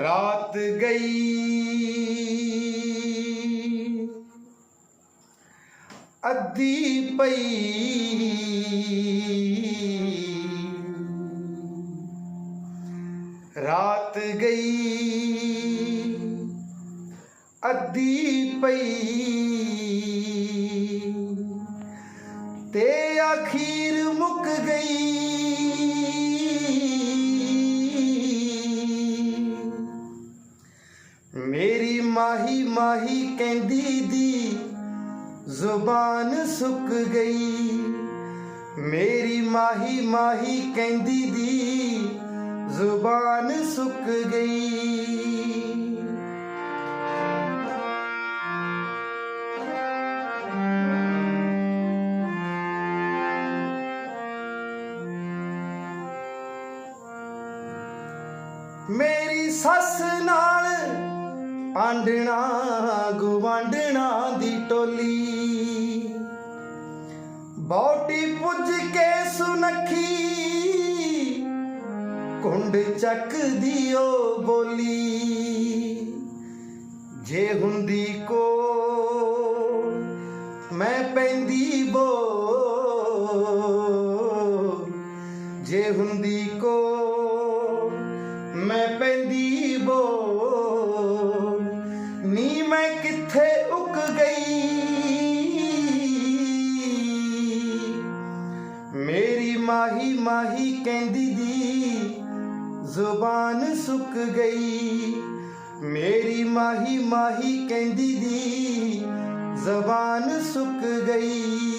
ਰਾਤ ਗਈ। ਅੱਧੀ ਪਈ। ਰਾਤ ਗਈ। ਅੱਧੀ ਪਈ। ਤੇ ਆਖੀਰ ਮੁੱਕ ਗਈ। ਮੇਰੀ ਮਾਹੀ ਮਾਹੀ ਕਹਿੰਦੀ ਦੀ ਜ਼ੁਬਾਨ ਸੁੱਕ ਗਈ। ਮੇਰੀ ਮਾਹੀ ਮਾਹੀ ਕਹਿੰਦੀ ਦੀ ਜ਼ੁਬਾਨ ਸੁੱਕ ਗਈ। ਮੇਰੀ ਸੱਸ ਨਾਲ ਆਂਡਣਾ ਗਵਾਂਡਣਾ ਦੀ ਟੋਲੀ। ਬੌਟੀ ਪੁੱਜ ਕੇ ਸੁਨੱਖੀ, ਕੁੰਡ ਚੱਕਦੀ ਓ ਬੋਲੀ। ਜੇ ਹੁੰਦੀ ਕੋ ਮੈਂ ਪੈਂਦੀ ਬੋ ਜੇ ਹੁੰਦੀ ਕੋ ਮੈਂ ਪੈਂਦੀ ਬੋ ਮਾਹੀ ਮਾਹੀ ਕਹਿੰਦੀ ਦੀ, ਜ਼ੁਬਾਨ ਸੁੱਕ ਗਈ। ਮੇਰੀ ਮਾਹੀ ਮਾਹੀ ਕਹਿੰਦੀ ਦੀ, ਜ਼ਬਾਨ ਸੁੱਕ ਗਈ।